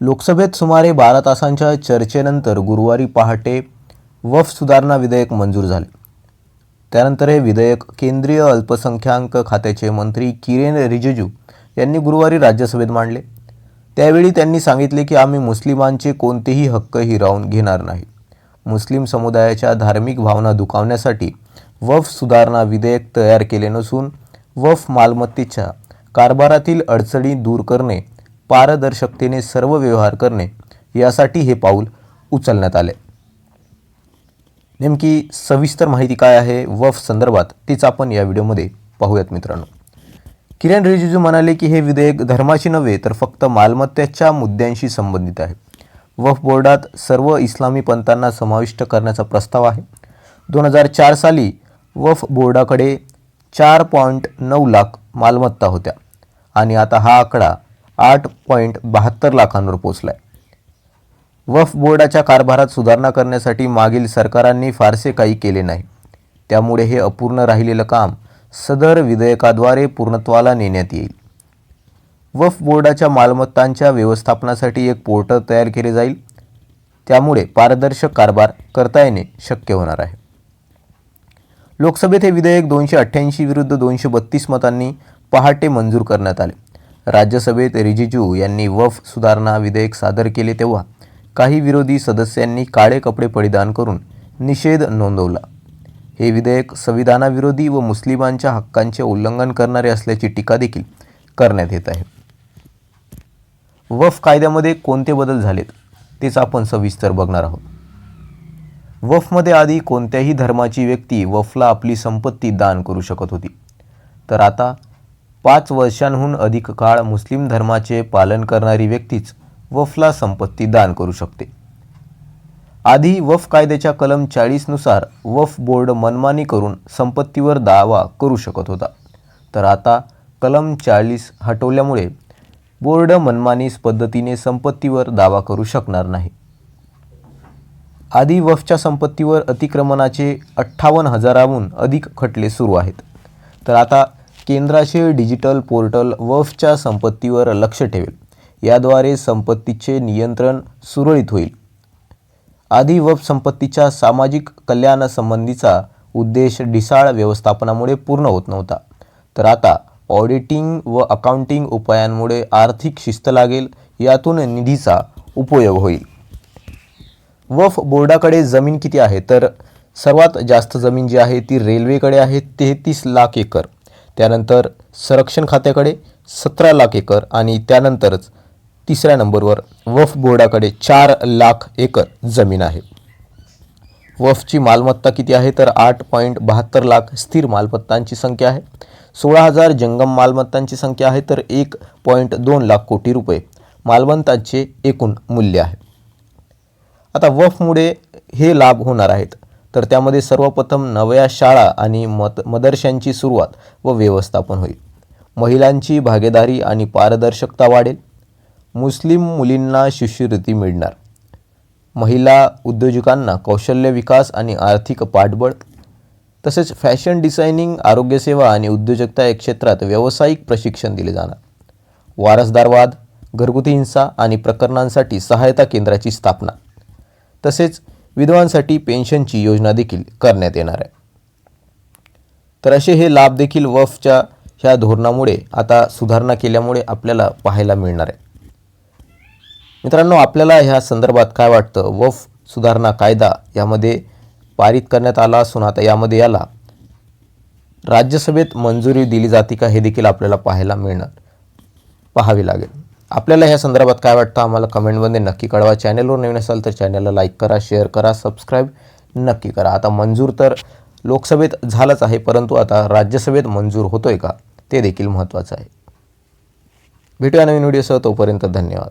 लोकसभेत सुमारे बारा तासांच्या चर्चेनंतर गुरुवारी पहाटे वफ सुधारणा विधेयक मंजूर झाले. त्यानंतर हे विधेयक केंद्रीय अल्पसंख्याक खात्याचे मंत्री किरेन रिजिजू यांनी गुरुवारी राज्यसभेत मांडले. त्यावेळी त्यांनी सांगितले की आम्ही मुस्लिमांचे कोणतेही हक्क हिरावून घेणार नाही. मुस्लिम समुदायाच्या धार्मिक भावना दुखावण्यासाठी वफ सुधारणा विधेयक तयार केले नसून वफ मालमत्तेच्या कारभारातील अडचणी दूर करणे पारदर्शकतेने सर्व व्यवहार करणे यासाठी हे पाऊल उचलण्यात आले. नेमकी सविस्तर माहिती काय आहे? वफ संदर्भात तीच आपण या व्हिडिओमध्ये पाहूयात मित्रांनो. किरण रिजिजू म्हणाले की हे विधेयक धर्माशी नव्हे तर फक्त मालमत्तेच्या मुद्द्यांशी संबंधित आहे. वफ बोर्डात सर्व इस्लामी पंथांना समाविष्ट करण्याचा प्रस्ताव आहे. दोन हजार चार साली वफ बोर्डाकडे चार पॉईंट नऊ लाख मालमत्ता होत्या. आणि आता हा आकडा आठ पॉईंट बहात्तर लाखांवर पोचला आहे वफ बोर्डाच्या कारभारात सुधारणा करण्यासाठी मागील सरकारांनी फारसे काही केले नाही. त्यामुळे हे अपूर्ण राहिलेलं काम सदर विधेयकाद्वारे पूर्णत्वाला नेण्यात येईल. वफ बोर्डाच्या मालमत्तांच्या व्यवस्थापनासाठी एक पोर्टल तयार केले जाईल. त्यामुळे पारदर्शक कारभार करता येणे शक्य होणार आहे. लोकसभेत हे विधेयक दोनशे अठ्ठ्याऐंशी विरुद्ध दोनशे बत्तीस मतांनी पहाटे मंजूर करण्यात आले. राज्यसभेत रिजिजू यांनी वफ सुधारणा विधेयक सादर केले तेव्हा काही विरोधी सदस्यांनी काळे कपडे परिधान करून निषेध नोंदवला. हे विधेयक संविधानाविरोधी व मुस्लिमांच्या हक्कांचे उल्लंघन करणारे असल्याची टीका देखील करण्यात येत आहे. वफ कायद्यामध्ये कोणते बदल झालेत तेच आपण सविस्तर बघणार आहोत. वफमध्ये आधी कोणत्याही धर्माची व्यक्ती वफला आपली संपत्ती दान करू शकत होती. तर आता पाच वर्षांहून अधिक काळ मुस्लिम धर्माचे पालन करणारी व्यक्तीच वफला संपत्ती दान करू शकते. आधी वफ कायद्याच्या कलम चाळीसनुसार वफ बोर्ड मनमानी करून संपत्तीवर दावा करू शकत होता. तर आता कलम चाळीस हटवल्यामुळे बोर्ड मनमानीस पद्धतीने संपत्तीवर दावा करू शकणार नाही. आधी वफच्या संपत्तीवर अतिक्रमणाचे अठ्ठावन्न हजाराहून अधिक खटले सुरू आहेत. तर आता केंद्राचे डिजिटल पोर्टल वफच्या संपत्तीवर लक्ष ठेवेल. याद्वारे संपत्तीचे नियंत्रण सुरळीत होईल. आधी वफ संपत्तीच्या सामाजिक कल्याणासंबंधीचा उद्देश ढिसाळ व्यवस्थापनामुळे पूर्ण होत नव्हता. तर आता ऑडिटिंग व अकाउंटिंग उपायांमुळे आर्थिक शिस्त लागेल यातून निधीचा उपयोग होईल. वफ बोर्डाकडे जमीन किती आहे? तर सर्वात जास्त जमीन जी आहे ती रेल्वेकडे आहे तेहतीस लाख एकर. त्यानंतर संरक्षण खात्याकडे सतरा लाख एकर आणि त्यानंतरच तिसऱ्या नंबरवर वफ बोर्डाकडे चार लाख एकर जमीन आहे. वफची मालमत्ता किती आहे? तर आठ पॉईंट बहात्तर लाख स्थिर मालमत्तांची संख्या आहे. सोळा हजार जंगम मालमत्तांची संख्या आहे तर एक पॉईंट दोन लाख कोटी रुपये मालमत्तांचे एकूण मूल्य आहे. आता वफमुळे हे लाभ होणार आहेत. तर त्यामध्ये सर्वप्रथम नव्या शाळा आणि मत मदरशांची सुरुवात व व्यवस्थापन होईल. महिलांची भागीदारी आणि पारदर्शकता वाढेल. मुस्लिम मुलींना शिष्यवृत्ती मिळणार. महिला उद्योजकांना कौशल्य विकास आणि आर्थिक पाठबळ. तसेच फॅशन डिझायनिंग आरोग्यसेवा आणि उद्योजकता या क्षेत्रात व्यावसायिक प्रशिक्षण दिले जाणार. वारसदारवाद घरगुती हिंसा आणि प्रकरणांसाठी सहायता केंद्राची स्थापना. तसेच विधवांसाठी पेन्शनची योजना देखील करण्यात येणार आहे. तर असे हे लाभ देखील वफच्या ह्या धोरणामुळे आता सुधारणा केल्यामुळे आपल्याला पाहायला मिळणार आहे. मित्रांनो आपल्याला ह्या संदर्भात काय वाटतं? वफ सुधारणा कायदा यामध्ये पारित करण्यात आला असून आता यामध्ये याला राज्यसभेत मंजुरी दिली जाते का हे देखील आपल्याला पाहायला मिळणार पाहावे लागेल. आपल्याला ह्या संदर्भात काय वाटतं आम्हाला कमेंटमध्ये नक्की कळवा. चॅनलवर नवीन असाल तर चॅनलला लाईक करा शेअर करा सबस्क्राईब नक्की करा. आता मंजूर तर लोकसभेत झालंच आहे परंतु आता राज्यसभेत मंजूर होतोय का? ते देखील महत्त्वाचं आहे. भेटूया नवीन व्हिडिओसह तोपर्यंत धन्यवाद.